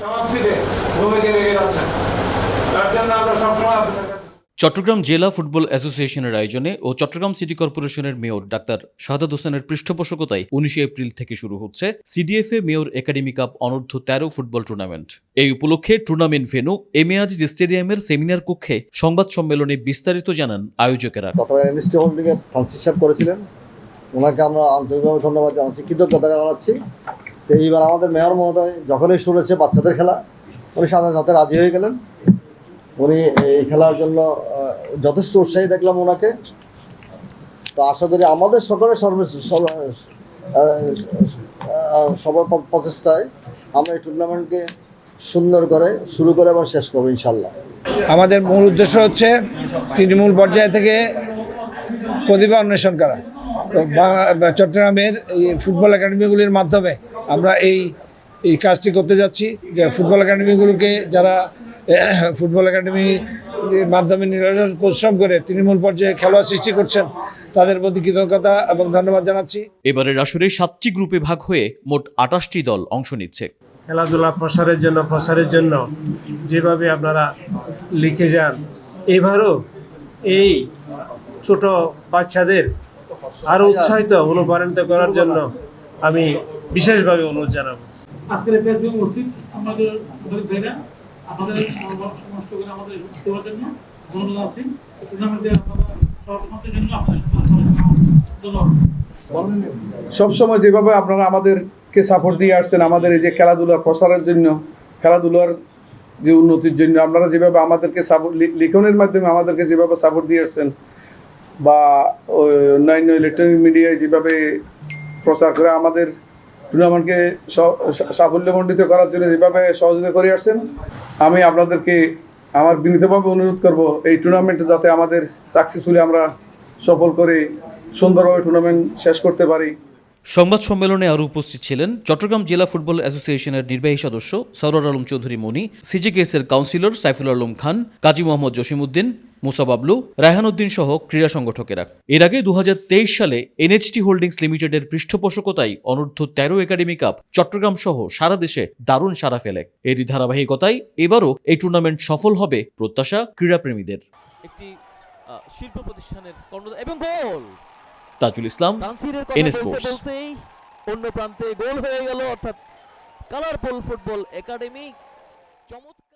সমাপ্তিতে ভূমিকা রেখে যাচ্ছেন তার জন্য আমরা সবসময় আপনাদের চট্টগ্রাম জেলা ফুটবল অ্যাসোসিয়েশনের আয়োজনে ও চট্টগ্রাম সিটি কর্পোরেশনের মেয়র ডাক্তার শাহাদাত হোসেনের পৃষ্ঠপোষকতায় উনিশে এপ্রিল থেকে শুরু হচ্ছে সিডিএফএ মেয়র একাডেমি কাপ অনূর্ধ্ব তেরো ফুটবল টুর্নামেন্ট। এই উপলক্ষে টুর্নামেন্ট ভেন্যু এমএআজ স্টেডিয়ামের সেমিনার কক্ষে সংবাদ সম্মেলনে বিস্তারিত জানান আয়োজকেরা। করেছিলেন। ওনাকে আমরা আন্তরিকভাবে ধন্যবাদ জানাচ্ছি কৃতজ্ঞতা জানাচ্ছি। তো এইবার আমাদের মেয়র মহোদয় যখনই শুনেছে বাচ্চাদের খেলা, উনি সাথে সাথে রাজি হয়ে গেলেন। উনি এই খেলার জন্য যথেষ্ট উৎসাহী দেখলাম ওনাকে। তো আশা করি আমাদের সকলের সর্ব সবার প্রচেষ্টায় আমরা এই টুর্নামেন্টকে সুন্দর করে শুরু করে এবং শেষ করব ইনশাল্লাহ আমাদের মূল উদ্দেশ্য হচ্ছে তৃণমূল পর্যায় থেকে প্রতিভা অন্বেষণ করা। চট্টগ্রামের এই ফুটবল একাডেমিগুলির মাধ্যমে আমরা এই এই কাজটি করতে যাচ্ছি। যে ফুটবল একাডেমিগুলোকে যারা ফুটবল একাডেমির মাধ্যমে নিরন্তর পরিশ্রম করে তৃণমূল পর্যায়ে খেলোয়াড় সৃষ্টি করছেন তাদের প্রতি কৃতজ্ঞতা এবং ধন্যবাদ জানাচ্ছি। এবারের আসরে সাতটি গ্রুপে ভাগ হয়ে মোট আটাশটি দল অংশ নিচ্ছে। খেলাধুলা প্রসারের জন্য প্রসারের জন্য যেভাবে আপনারা লিখে যান এবারও এই ছোট বাচ্চাদের আরও উৎসাহিত অনুপ্রাণিত করার জন্য আমি বিশেষভাবে অনুরোধ জানাব। আজকের এই প্রেস আমাদের আমাদের ভাইরা আমাদের সমস্ত করে আমাদের দেওয়ার জন্য ধন্যবাদ আছি টুর্নামেন্টে আপনারা জন্য আপনাদের সবসময় যেভাবে আপনারা আমাদেরকে সাপোর্ট দিয়ে আসছেন আমাদের এই যে খেলাধুলার প্রসারের জন্য খেলাধুলার যে উন্নতির জন্য আপনারা যেভাবে আমাদেরকে সাপোর্ট লিখনের মাধ্যমে আমাদেরকে যেভাবে সাপোর্ট দিয়ে আসছেন বা অন্যান্য ইলেকট্রনিক মিডিয়ায় যেভাবে প্রচার করে আমাদের টুর্নামেন্টকে সাফল্যমণ্ডিত করার জন্য যেভাবে সহযোগিতা করে আসছেন, আমি আপনাদেরকে আমার বিনীতভাবে অনুরোধ করব এই টুর্নামেন্টে যাতে আমাদের সাকসেসফুলি আমরা সফল করে সুন্দরভাবে টুর্নামেন্ট শেষ করতে পারি। সংবাদ সম্মেলনে আরও উপস্থিত ছিলেন চট্টগ্রাম জেলা ফুটবল অ্যাসোসিয়েশনের নির্বাহী সদস্য সরোয়ার আলম চৌধুরী মনি সিজিকেএস এর কাউন্সিলর সাইফুল আলম খান, কাজী মোহাম্মদ জসিমউদ্দিন, মুসা বাবলু রায়হানুদ্দিন সহ ক্রীড়া সংগঠকেরা। এর আগে দু হাজার তেইশ সালে এনএচটি হোল্ডিংস লিমিটেডের পৃষ্ঠপোষকতায় অনূর্ধ্ব তেরো একাডেমি কাপ চট্টগ্রাম সহ সারা দেশে দারুণ সাড়া ফেলে। এরই ধারাবাহিকতায় এবারও এই টুর্নামেন্ট সফল হবে প্রত্যাশা ক্রীড়াপ্রেমীদের। একটি শিল্প প্রতিষ্ঠানের এবং গোল! তাজুল ইসলাম অন্য প্রান্তে গোল হয়ে গেল অর্থাৎ কালারফুল ফুটবল একাডেমি চমৎকার